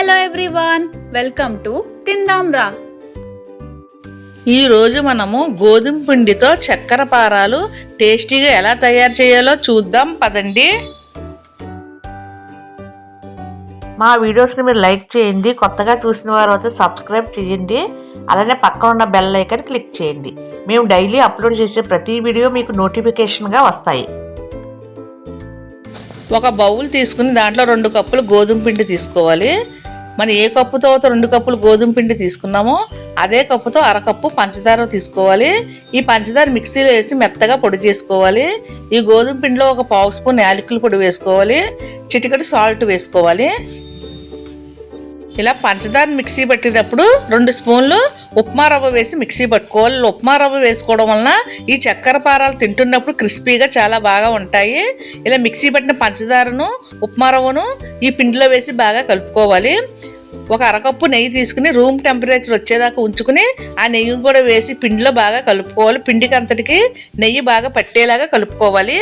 Hello everyone welcome to తిందాం రా ఈ రోజు మనము గోధుమ పిండితో చక్కెర పారాలు టేస్టీగా ఎలా తయారు చేయాలో చూద్దాం పదండి. మా వీడియోస్ని మీరు లైక్ చేయండి కొత్తగా చూసిన వారు అయితే సబ్స్క్రైబ్ చేయండి అలానే పక్కన ఉన్న బెల్ ఐకాన్ క్లిక్ చేయండి. మేము డైలీ అప్లోడ్ చేసే ప్రతి వీడియో మీకు నోటిఫికేషన్గా వస్తాయి. ఒక బౌల్ తీసుకుని దాంట్లో రెండు కప్పులు గోధుమ పిండి తీసుకోవాలి. మనం ఏ కప్పుతో అయితే రెండు కప్పులు గోధుమ పిండి తీసుకున్నామో అదే కప్పుతో అరకప్పు పంచదార తీసుకోవాలి. ఈ పంచదార మిక్సీలో వేసి మెత్తగా పొడి చేసుకోవాలి. ఈ గోధుమ పిండిలో ఒక పావు స్పూన్ యాలకుల పొడి వేసుకోవాలి. చిటికటి సాల్ట్ వేసుకోవాలి. ఇలా పంచదార మిక్సీ పట్టేటప్పుడు రెండు స్పూన్లు ఉప్మా రవ్వ వేసి మిక్సీ పట్టుకోవాలి. ఉప్మా రవ్వ వేసుకోవడం వలన ఈ చక్కెర పారాలు తింటున్నప్పుడు క్రిస్పీగా చాలా బాగా ఉంటాయి. ఇలా మిక్సీ పట్టిన పంచదారను ఉప్మా రవ్వను ఈ పిండిలో వేసి బాగా కలుపుకోవాలి. ఒక అరకప్పు నెయ్యి తీసుకుని రూమ్ టెంపరేచర్ వచ్చేదాకా ఉంచుకుని ఆ నెయ్యిని కూడా వేసి పిండిలో బాగా కలుపుకోవాలి. పిండికి అంతటికి నెయ్యి బాగా పట్టేలాగా కలుపుకోవాలి.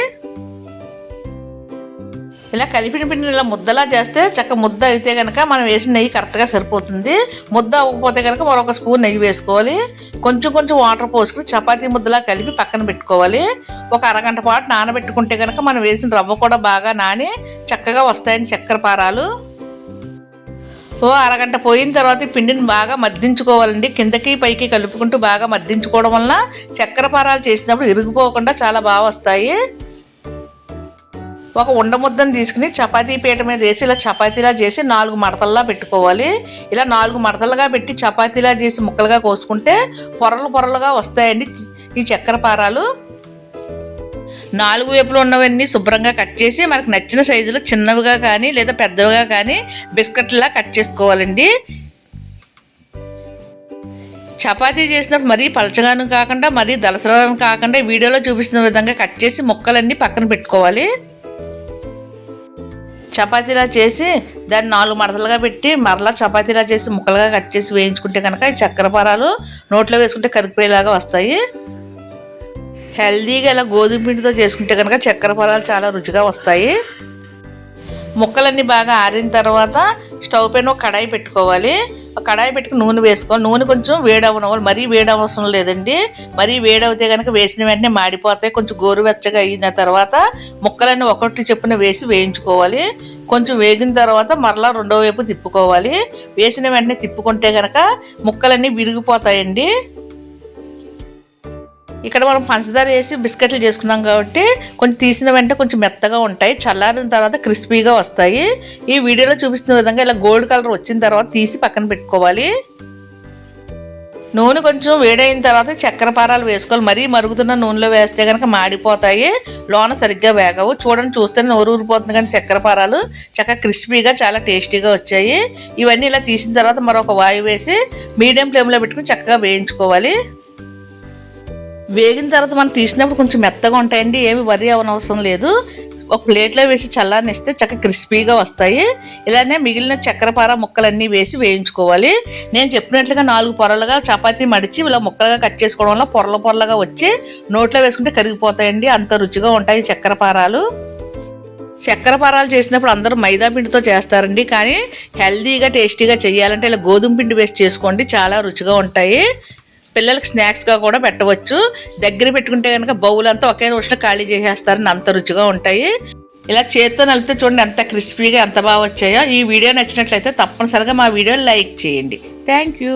ఇలా కలిపిన పిండిని ఇలా ముద్దలా చేస్తే చక్క ముద్ద అయితే కనుక మనం వేసిన నెయ్యి కరెక్ట్గా సరిపోతుంది. ముద్ద అవ్వకపోతే కనుక మరొక స్పూన్ నెయ్యి వేసుకోవాలి. కొంచెం కొంచెం వాటర్ పోసుకుని చపాతీ ముద్దలా కలిపి పక్కన పెట్టుకోవాలి. ఒక అరగంట పాటు నానబెట్టుకుంటే కనుక మనం వేసిన రవ్వ కూడా బాగా నాని చక్కగా వస్తాయని చక్కెర పారాలు. ఓ అరగంట పోయిన తర్వాత పిండిని బాగా మద్దించుకోవాలండి కిందకి పైకి కలుపుకుంటూ బాగా మద్దించుకోవడం వలన చక్కెర పారాలు చేసినప్పుడు ఇరిగిపోకుండా చాలా బాగా వస్తాయి. ఒక ఉండ ముద్దను తీసుకుని చపాతీ పీట మీద వేసి ఇలా చపాతీలా చేసి నాలుగు మడతల్లా పెట్టుకోవాలి. ఇలా నాలుగు మడతలుగా పెట్టి చపాతీలా చేసి ముక్కలుగా కోసుకుంటే పొరలు పొరలుగా వస్తాయండి ఈ చక్కెర పారాలు. నాలుగు వైపులు ఉన్నవన్నీ శుభ్రంగా కట్ చేసి మనకు నచ్చిన సైజులో చిన్నవిగా కానీ లేదా పెద్దవిగా కానీ బిస్కెట్లా కట్ చేసుకోవాలండి. చపాతీ చేసినప్పుడు మరీ పలచగాను కాకుండా మరీ దలసగాను కాకుండా వీడియోలో చూపిస్తున్న విధంగా కట్ చేసి ముక్కలన్నీ పక్కన పెట్టుకోవాలి. చపాతీలా చేసి దాన్ని నాలుగు మడతలుగా పెట్టి మరలా చపాతీలా చేసి ముక్కలుగా కట్ చేసి వేయించుకుంటే కనుక ఈ చక్కెర పారాలు నోట్లో వేసుకుంటే కరిగిపోయేలాగా వస్తాయి. హెల్దీగా ఇలా గోధుమ పిండితో చేసుకుంటే కనుక చక్కెర పొలాలు చాలా రుచిగా వస్తాయి. ముక్కలన్నీ బాగా ఆరిన తర్వాత స్టవ్ పైన ఒక కడాయి పెట్టుకోవాలి. ఒక కడాయి పెట్టుకుని నూనె వేసుకోవాలి. నూనె కొంచెం వేడవనవాలి. మరీ వేడవసరం లేదండి. మరీ వేడవుతే కనుక వేసిన వెంటనే మాడిపోతాయి. కొంచెం గోరువెచ్చగా అయిన తర్వాత ముక్కలన్నీ ఒకటి చెప్పున వేసి వేయించుకోవాలి. కొంచెం వేగిన తర్వాత మరలా రెండో వైపు తిప్పుకోవాలి. వేసిన వెంటనే తిప్పుకుంటే కనుక ముక్కలన్నీ విరిగిపోతాయండి. ఇక్కడ మనం పంచదార వేసి బిస్కెట్లు చేసుకున్నాం కాబట్టి కొంచెం తీసిన వెంటనే కొంచెం మెత్తగా ఉంటాయి. చల్లారిన తర్వాత క్రిస్పీగా వస్తాయి. ఈ వీడియోలో చూపిస్తున్న విధంగా ఇలా గోల్డ్ కలర్ వచ్చిన తర్వాత తీసి పక్కన పెట్టుకోవాలి. నూనె కొంచెం వేడైన తర్వాత చక్కెర పారాలు వేసుకోవాలి. మరీ మరుగుతున్న నూనెలో వేస్తే కనుక మాడిపోతాయి. లోన సరిగ్గా వేగవు. చూడండి చూస్తే నోరు ఊరిపోతుంది కానీ చక్కెర పారాలు చక్కగా క్రిస్పీగా చాలా టేస్టీగా వచ్చాయి. ఇవన్నీ ఇలా తీసిన తర్వాత మరొక వాయు వేసి మీడియం ఫ్లేమ్లో పెట్టుకుని చక్కగా వేయించుకోవాలి. వేగిన తర్వాత మనం తీసినప్పుడు కొంచెం మెత్తగా ఉంటాయండి ఏమి వరి అవనవసరం లేదు. ఒక ప్లేట్లో వేసి చల్లారనిస్తే చక్క క్రిస్పీగా వస్తాయి. ఇలానే మిగిలిన చక్కెరపార ముక్కలన్నీ వేసి వేయించుకోవాలి. నేను చెప్పినట్లుగా నాలుగు పొరలుగా చపాతీ మడిచి ఇలా ముక్కలుగా కట్ చేసుకోవడం వల్ల పొరల పొరలుగా వచ్చి నోట్లో వేసుకుంటే కరిగిపోతాయండి. అంత రుచిగా ఉంటాయి చక్కెరపారాలు చక్కెరపారాలు చేసినప్పుడు అందరూ మైదా పిండితో చేస్తారండి. కానీ హెల్దీగా టేస్టీగా చేయాలంటే ఇలా గోధుమ పిండి వేసి చేసుకోండి. చాలా రుచిగా ఉంటాయి. పిల్లలకి స్నాక్స్గా కూడా పెట్టవచ్చు. దగ్గర పెట్టుకుంటే కనుక బౌల్ అంతా ఒకే రోజులో ఖాళీ చేసేస్తారని అంత రుచిగా ఉంటాయి. ఇలా చేత్తో నలిపితే చూడండి ఎంత క్రిస్పీగా ఎంత బాగా వచ్చాయో. ఈ వీడియో నచ్చినట్లయితే తప్పనిసరిగా మా వీడియో లైక్ చేయండి. Thank you